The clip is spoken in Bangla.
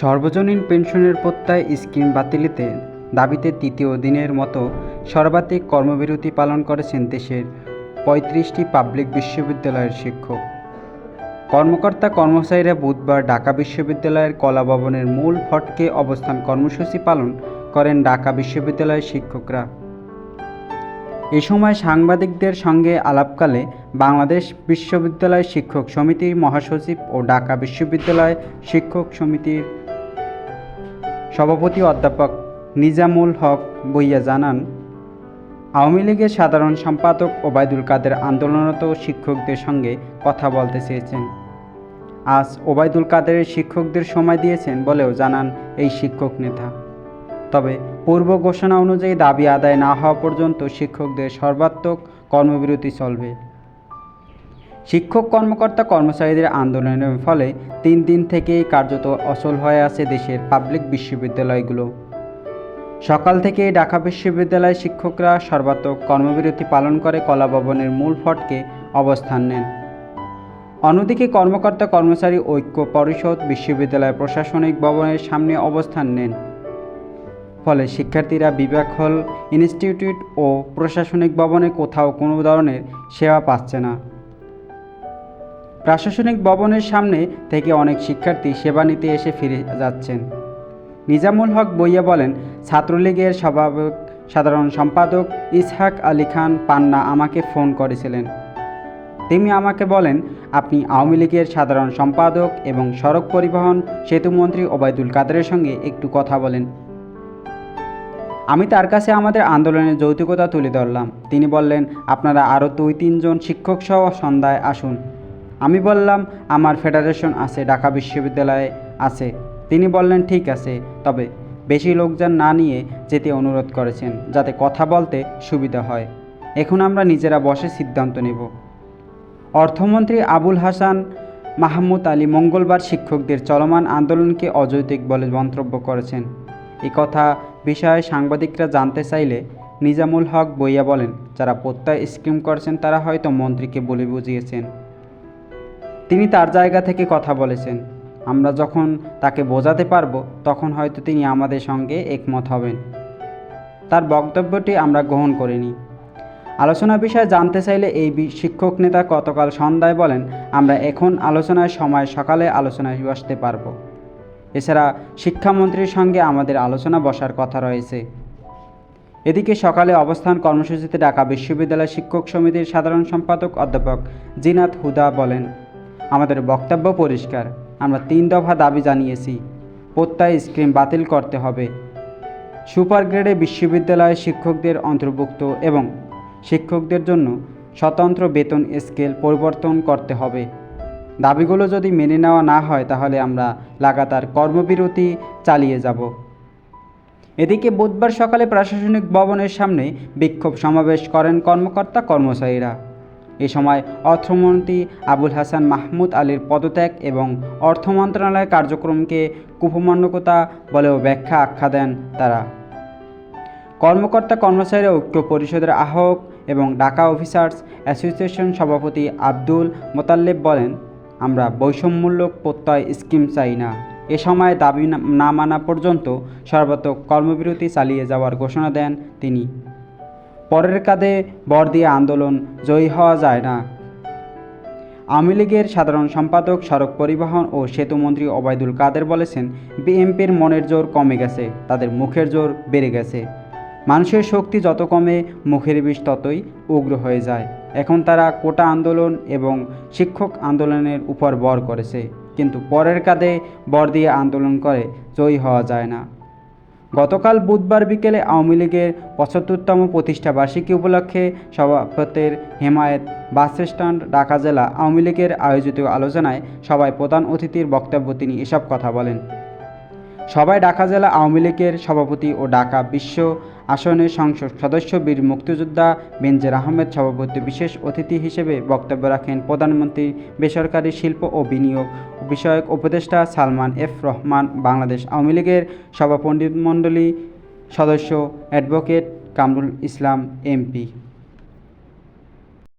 সর্বজনীন পেনশনের প্রত্যয় স্কিম বাতিলিতে দাবিতে তৃতীয় দিনের মতো সর্বাধিক কর্মবিরতি পালন করেছেন দেশের পঁয়ত্রিশটি পাবলিক বিশ্ববিদ্যালয়ের শিক্ষক। কর্মকর্তা কর্মচারীরা বুধবার ঢাকা বিশ্ববিদ্যালয়ের কলা ভবনের মূল ফটকে অবস্থান কর্মসূচি পালন করেন ঢাকা বিশ্ববিদ্যালয়ের শিক্ষকরা। এ সময় সাংবাদিকদের সঙ্গে আলাপকালে বাংলাদেশ বিশ্ববিদ্যালয় শিক্ষক সমিতির মহাসচিব ও ঢাকা বিশ্ববিদ্যালয় শিক্ষক সমিতির সভাপতি অধ্যাপক নিজামুল হক বইয়া জানান, আওয়ামী লীগের সাধারণ সম্পাদক ওবায়দুল কাদের আন্দোলনরত শিক্ষকদের সঙ্গে কথা বলতে চেয়েছেন। আজ ওবায়দুল কাদেরের শিক্ষকদের সময় দিয়েছেন বলেও জানান এই শিক্ষক নেতা। তবে পূর্ব ঘোষণা অনুযায়ী দাবি আদায় না হওয়া পর্যন্ত শিক্ষকদের সর্বাত্মক কর্মবিরতি চলবে। শিক্ষক, কর্মকর্তা, কর্মচারীদের আন্দোলনের ফলে তিন দিন থেকেই কার্যত অচল হয়ে আছে দেশের পাবলিক বিশ্ববিদ্যালয়গুলো। সকাল থেকেই ঢাকা বিশ্ববিদ্যালয়ের শিক্ষকরা সর্বাত্মক কর্মবিরতি পালন করে কলা ভবনের মূল ফটকে অবস্থান নেন। অন্যদিকে কর্মকর্তা, কর্মচারী ঐক্য পরিষদ বিশ্ববিদ্যালয় প্রশাসনিক ভবনের সামনে অবস্থান নেন। ফলে শিক্ষার্থীরা বিভাগ হল ইনস্টিটিউট ও প্রশাসনিক ভবনে কোথাও কোনো ধরনের সেবা পাচ্ছে না। প্রশাসনিক ভবনের সামনে থেকে অনেক শিক্ষার্থী সেবা নিতে এসে ফিরে যাচ্ছেন। নিজামুল হক বইয়া বলেন, ছাত্রলীগের স্বভাবক সাধারণ সম্পাদক ইসহাক আলী খান পান্না আমাকে ফোন করেছিলেন। তিনি আমাকে বলেন, আপনি আওয়ামী লীগের সাধারণ সম্পাদক এবং সড়ক পরিবহন সেতুমন্ত্রী ওবায়দুল কাদেরের সঙ্গে একটু কথা বলেন। আমি তার কাছে আমাদের আন্দোলনের যৌতুকতা তুলে ধরলাম। তিনি বললেন, আপনারা আরও দুই তিনজন শিক্ষক সহ সন্ধ্যায় আসুন। আমি বললাম, আমার ফেডারেশন আছে, ঢাকা বিশ্ববিদ্যালয়ে আছে। তিনি বললেন, ঠিক আছে। তবে বেশি লোকজন না নিয়ে যেতে অনুরোধ করেছেন, যাতে কথা বলতে সুবিধা হয়। এখন আমরা নিজেরা বসে সিদ্ধান্ত নেব। অর্থমন্ত্রী আবুল হাসান মাহমুদ আলী মঙ্গলবার শিক্ষকদের চলমান আন্দোলনকে অযৌক্তিক বলে মন্তব্য করেছেন। এ কথা বিষয়ে সাংবাদিকরা জানতে চাইলে নিজামুল হক বইয়া বলেন, যারা প্রত্যয় স্কিম করেছেন, তারা হয়তো মন্ত্রীকে বলে বুঝিয়েছেন। তিনি তার জায়গা থেকে কথা বলেছেন। আমরা যখন তাকে বোঝাতে পারব, তখন হয়তো তিনি আমাদের সঙ্গে একমত হবেন। তার বক্তব্যটি আমরা গ্রহণ করিনি। আলোচনা বিষয়ে জানতে চাইলে এই শিক্ষক নেতা গতকাল সন্ধ্যায় বলেন, আমরা এখন আলোচনার সময় সকালে আলোচনায় বসতে পারব। এছাড়া শিক্ষামন্ত্রীর সঙ্গে আমাদের আলোচনা বসার কথা রয়েছে। এদিকে সকালে অবস্থান কর্মসূচিতে ঢাকা বিশ্ববিদ্যালয় শিক্ষক সমিতির সাধারণ সম্পাদক অধ্যাপক জিনাত হুদা বলেন আমাদের বক্তব্য পরিষ্কার। আমরা তিন দফা দাবি জানিয়েছি। প্রত্যয় স্কিম বাতিল করতে হবে। সুপার গ্রেডে বিশ্ববিদ্যালয়ের শিক্ষকদের অন্তর্ভুক্ত এবং শিক্ষকদের জন্য স্বতন্ত্র বেতন স্কেল পরিবর্তন করতে হবে। দাবিগুলো যদি মেনে নেওয়া না হয়, তাহলে আমরা লাগাতার কর্মবিরতি চালিয়ে যাব। এদিকে বুধবার সকালে প্রশাসনিক ভবনের সামনে বিক্ষোভ সমাবেশ করেন কর্মকর্তা কর্মচারীরা এ সময় অর্থমন্ত্রী আবুল হাসান মাহমুদ আলীর পদত্যাগ এবং অর্থ মন্ত্রণালয়ের কার্যক্রমকে কুপমান্যকতা বলেও ব্যাখ্যা আখ্যা দেন তারা। কর্মকর্তা কর্মচারী ঐক্য পরিষদের আহ্বায়ক এবং ঢাকা অফিসার্স অ্যাসোসিয়েশন সভাপতি আব্দুল মোতাল্লেব বলেন, আমরা বৈষম্যমূলক প্রত্যয় স্কিম চাই না। এ সময় দাবি না- মানা পর্যন্ত সর্বাত্মক কর্মবিরতি চালিয়ে যাওয়ার ঘোষণা দেন তিনি। পরের কাঁধে বর দিয়ে আন্দোলন জয়ী হওয়া যায় না। আওয়ামী লীগের সাধারণ সম্পাদক সড়ক পরিবহন ও সেতুমন্ত্রী ওবায়দুল কাদের বলেছেন, বিএনপির মনের জোর কমে গেছে, তাদের মুখের জোর বেড়ে গেছে। মানুষের শক্তি যত কমে, মুখের বিষ ততই উগ্র হয়ে যায়। এখন তারা কোটা আন্দোলন এবং শিক্ষক আন্দোলনের উপর বর করেছে, কিন্তু পরের কাঁধে বর দিয়ে আন্দোলন করে জয়ী হওয়া যায় না। গতকাল বুধবার বিকেলে আওয়ামী লীগের পঁচাত্তরতম প্রতিষ্ঠা বার্ষিকী উপলক্ষে সভাপতির হেমায়েত বাস স্ট্যান্ড, ঢাকা জেলা আওয়ামী লীগের আয়োজিত আলোচনায় সবাই প্রধান অতিথির বক্তব্য তিনি এসব কথা বলেন। সবাই ঢাকা জেলা আওয়ামী লীগের সভাপতি ও ঢাকা বিশ্ব আসনের সংসদ সদস্য বীর মুক্তিযোদ্ধা বেঞ্জের আহমেদ সভাপতি বিশেষ অতিথি হিসেবে বক্তব্য রাখেন প্রধানমন্ত্রী, বেসরকারি শিল্প ও বিনিয়োগ বিষয়ক উপদেষ্টা সালমান এফ রহমান, বাংলাদেশ আওয়ামী লীগের সভাপণ্ডিতমণ্ডলী সদস্য অ্যাডভোকেট কামরুল ইসলাম, এমপি।